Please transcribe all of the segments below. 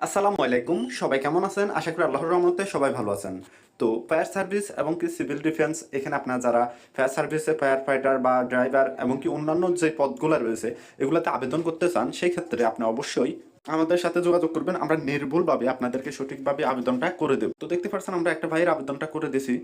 আসসালামু আলাইকুম। সবাই কেমন আছেন? আশা করি আল্লাহর রহমতে সবাই ভালো আছেন। তো ফায়ার সার্ভিস এবং কি সিভিল ডিফেন্স, এখানে আপনার যারা ফায়ার সার্ভিসে ফায়ার ফাইটার বা ড্রাইভার এবং কি অন্যান্য যে পদগুলো রয়েছে, এগুলোতে আবেদন করতে চান, সেই ক্ষেত্রে আপনি অবশ্যই আমাদের সাথে যোগাযোগ করবেন। আমরা নির্ভুলভাবে আপনাদেরকে সঠিকভাবে আবেদনটা করে দেব। তো দেখতে পাচ্ছেন, আমরা একটা ভাইয়ের আবেদনটা করে দিছি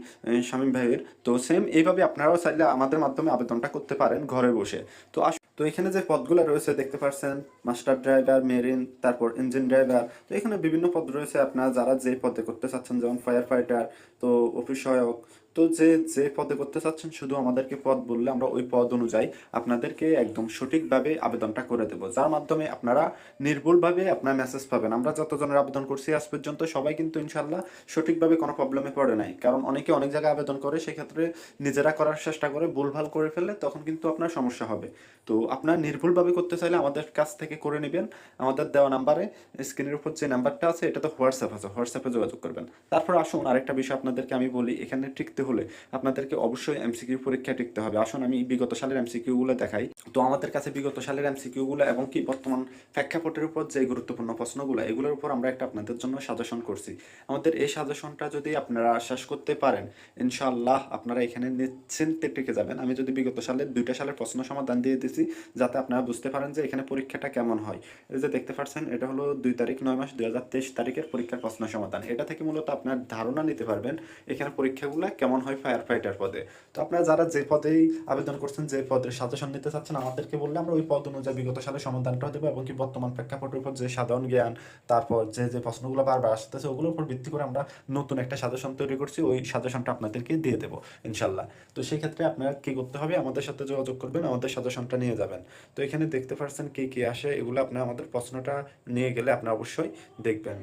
শামীম ভাইয়ের। তো সেম এইভাবে আপনারাও চাইলে আমাদের মাধ্যমে আবেদনটা করতে পারেন ঘরে বসে। তো তো এখানে যে পদগুলো রয়েছে, দেখতে পাচ্ছেন মাস্টার ড্রাইভার মেরিন তারপর ইঞ্জিন ড্রাইভার তো এখানে বিভিন্ন পদ রয়েছে আপনারা, যারা যে পদে করতে চাচ্ছেন, যেমন ফায়ার ফাইটার তো অফিস সহায়ক তো যে যে পদে করতে চাচ্ছেন, শুধু আমাদেরকে পদ বললে আমরা ওই পদ অনুযায়ী আপনাদেরকে একদম সঠিকভাবে আবেদনটা করে দেবো। যার মাধ্যমে আপনারা নির্ভুলভাবে আপনার মেসেজ পাবেন। আমরা যতজনের আবেদন করছি আজ পর্যন্ত সবাই কিন্তু ইনশাল্লাহ সঠিকভাবে কোনো প্রবলেমে পড়ে নাই। কারণ অনেকে অনেক জায়গায় আবেদন করে, সেক্ষেত্রে নিজেরা করার চেষ্টা করে, ভুলভাল করে ফেললে তখন কিন্তু আপনার সমস্যা হবে। তো আপনার নির্ভুলভাবে করতে চাইলে আমাদের কাছ থেকে করে নেবেন। আমাদের দেওয়া নাম্বারে স্ক্রিনের উপর যে নাম্বারটা আছে এটা তো হোয়াটসঅ্যাপ আছে। হোয়াটসঅ্যাপে যোগাযোগ করবেন। তারপর আসুন, আরেকটা বিষয় আপনাদেরকে আমি বলি। এখানে টিকতে হলে আপনাদেরকে অবশ্যই এমসিকিউ পরীক্ষা টিকতে হবে। আসুন, আমি বিগত সালের এমসিকিউগুলো দেখাই। তো আমাদের কাছে বিগত সালের এমসিকিউগুলো এবং কি বর্তমান প্রেক্ষাপটের উপর যে গুরুত্বপূর্ণ প্রশ্নগুলো, এগুলোর উপর আমরা একটা আপনাদের জন্য সাজেশন করছি। আমাদের এই সাজেশনটা যদি আপনারা শেষ করতে পারেন, ইনশাআল্লাহ আপনারা এখানে নিশ্চিন্তে টিকে যাবেন। আমি যদি বিগত সালের দুইটা সালের প্রশ্ন সমাধান দিয়ে দিয়েছি যাতে আপনারা বুঝতে পারেন যে এখানে পরীক্ষাটা কেমন হয়। এই যে দেখতে পাচ্ছেন, এটা হলো দুই তারিখ, নয় মাস দুই হাজার তেইশ তারিখের পরীক্ষার প্রশ্ন সমাধান। এটা থেকে মূলত আপনার ধারণা নিতে পারবেন, এখানে পরীক্ষাগুলো কেমন হয় ফায়ার ফাইটার পদে। তো আপনারা যারা যে পদেই আবেদন করছেন, যে পদের সাজেশন নিতে চাচ্ছেন, আমাদেরকে বললে আমরা ওই পদ অনুযায়ী বিগত সালের সমাধানটা দেবো এবং কি বর্তমান প্রেক্ষাপটের উপর যে সাধারণ জ্ঞান, তারপর যে যে প্রশ্নগুলো বারবার আসতেছে, ওগুলোর উপর ভিত্তি করে আমরা নতুন একটা সাজেশন তৈরি করছি, ওই সাজেশনটা আপনাদেরকে দিয়ে দেবো, ইনশাল্লাহ। তো সেই ক্ষেত্রে আপনারা কি করতে হবে, আমাদের সাথে যোগাযোগ করবেন, আমাদের সাজেশনটা নিয়ে যাবেন। তো এখানে দেখতে পাচ্ছেন কী কী আসে, এগুলো আপনার আমাদের প্রশ্নটা নিয়ে গেলে আপনারা অবশ্যই দেখবেন।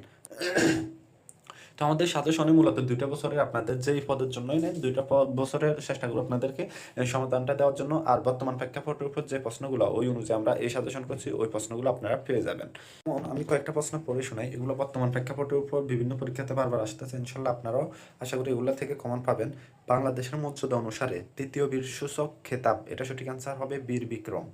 তো আমাদের সাজেশনে মূলত দুইটা বছরের আপনাদের যেই পদের জন্যই নেন দুইটা বছরের চেষ্টা করব আপনাদেরকে সমাধানটা দেওয়ার জন্য। আর বর্তমান প্রেক্ষাপটের উপর যে প্রশ্নগুলো, ওই অনুযায়ী আমরা এই সাজেশন করছি, ওই প্রশ্নগুলো আপনারা পেয়ে যাবেন। আমি কয়েকটা প্রশ্ন পড়ে শোনাই। এগুলো বর্তমান প্রেক্ষাপটের উপর বিভিন্ন পরীক্ষাতে বারবার আসতেছে। ইনশাল্লাহ আপনারাও আশা করি এগুলো থেকে কমন পাবেন। বাংলাদেশের মর্যাদা অনুসারে তৃতীয় বীর সূচক খেতাব, এটা সঠিক আনসার হবে বীর বিক্রম।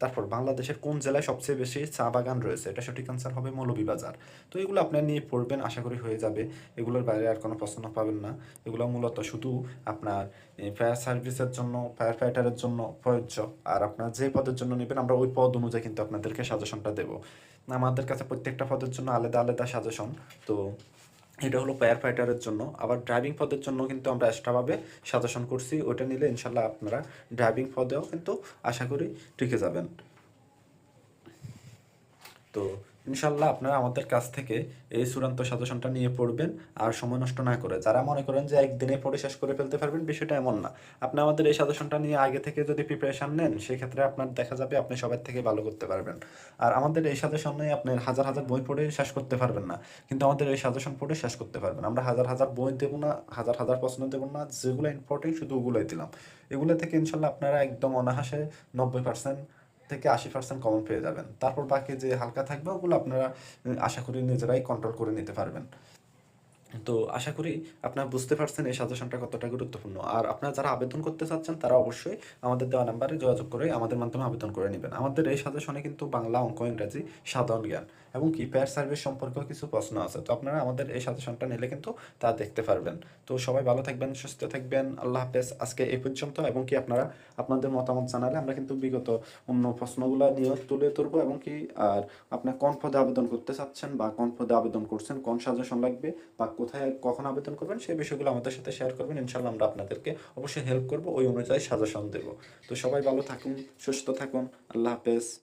তারপর বাংলাদেশের কোন জেলায় সবচেয়ে বেশি চা বাগান রয়েছে? এটা সঠিক আনসার হবে মৌলভীবাজার। তো এগুলো আপনার নিয়ে পড়বেন, আশা করি হয়ে যাবে। এগুলোর বাইরে আর কোনো প্রশ্ন পাবেন না। এগুলো মূলত শুধু আপনার ফায়ার সার্ভিসের জন্য ফায়ার ফাইটারের জন্য প্রযোজ্য। আর আপনার যে পদের জন্য নেবেন, আমরা ওই পদ অনুযায়ী কিন্তু আপনাদেরকে সাজেশনটা দেবো। আমাদের কাছে প্রত্যেকটা পদের জন্য আলাদা আলাদা সাজেশন তো এটা হলো ফায়ার ফাইটারের জন্য। আবার ড্রাইভিং পদের জন্য কিন্তু আমরা এক্সট্রাভাবে সাজেশন করছি, ওটা নিলে ইনশাল্লাহ আপনারা ড্রাইভিং পদেও কিন্তু আশা করি টিকে যাবেন। তো ইনশাল্লাহ আপনারা আমাদের কাছ থেকে এই চূড়ান্ত সাজেশনটা নিয়ে পড়বেন আর সময় নষ্ট না করে। যারা মনে করেন যে একদিনে পড়ে শেষ করে ফেলতে পারবেন, বিষয়টা এমন না। আপনি আমাদের এই সাজেশনটা নিয়ে আগে থেকে যদি প্রিপারেশন নেন, সেক্ষেত্রে আপনার দেখা যাবে আপনি সবার থেকে ভালো করতে পারবেন। আর আমাদের এই সাজেশন নিয়ে আপনি হাজার হাজার বই পড়ে শেষ করতে পারবেন না। কিন্তু আমাদের এই সাজেশন পড়ে শেষ করতে পারবেন। আমরা হাজার হাজার বই দেবো না, হাজার হাজার প্রশ্ন দেবো না, যেগুলো ইম্পর্টেন্ট শুধু ওগুলোই দিলাম। এগুলো থেকে ইনশাল্লাহ আপনারা একদম অনাহাসে নব্বই পার্সেন্ট থেকে আশি পার্সেন্ট কমন পেয়ে যাবেন। তারপর বাকি যে হালকা থাকবে, ওগুলো আপনারা আশা করি নিজেরাই কন্ট্রোল করে নিতে পারবেন। তো আশা করি আপনারা বুঝতে পারছেন এই সাজেশনটা কতটা গুরুত্বপূর্ণ। আর আপনারা যারা আবেদন করতে চাচ্ছেন, তারা অবশ্যই আমাদের দেওয়া নাম্বারে যোগাযোগ করে আমাদের মাধ্যমে আবেদন করে নেবেন। আমাদের এই সাজেশনে কিন্তু বাংলা, অঙ্ক, ইংরাজি সাধারণ জ্ঞান। এবং কি সার্ভিস সম্পর্কেও কিছু প্রশ্ন আছে। তো আপনারা আমাদের এই সাজেশনটা নিলে কিন্তু তা দেখতে পারবেন। তো সবাই ভালো থাকবেন, সুস্থ থাকবেন। আল্লাহ হাফেজ। আজকে এই পর্যন্ত। এবং কি আপনারা আপনাদের মতামত জানালে আমরা কিন্তু বিগত অন্য প্রশ্নগুলো নিয়ে তুলে ধরবো। এবং কি আর আপনার কোন পদে আবেদন করতে চাচ্ছেন বা কোন পদে আবেদন করছেন, কোন সাজেশন লাগবে বা কোথায় কখন আবেদন করবেন, সেই বিষয়গুলো আমাদের সাথে শেয়ার করবেন। ইনশাল্লাহ আমরা আপনাদেরকে অবশ্যই হেল্প করব। ওই অনুযায়ী সাজেশন দেবো। তো সবাই ভালো থাকুন, সুস্থ থাকুন। আল্লাহ হাফেজ।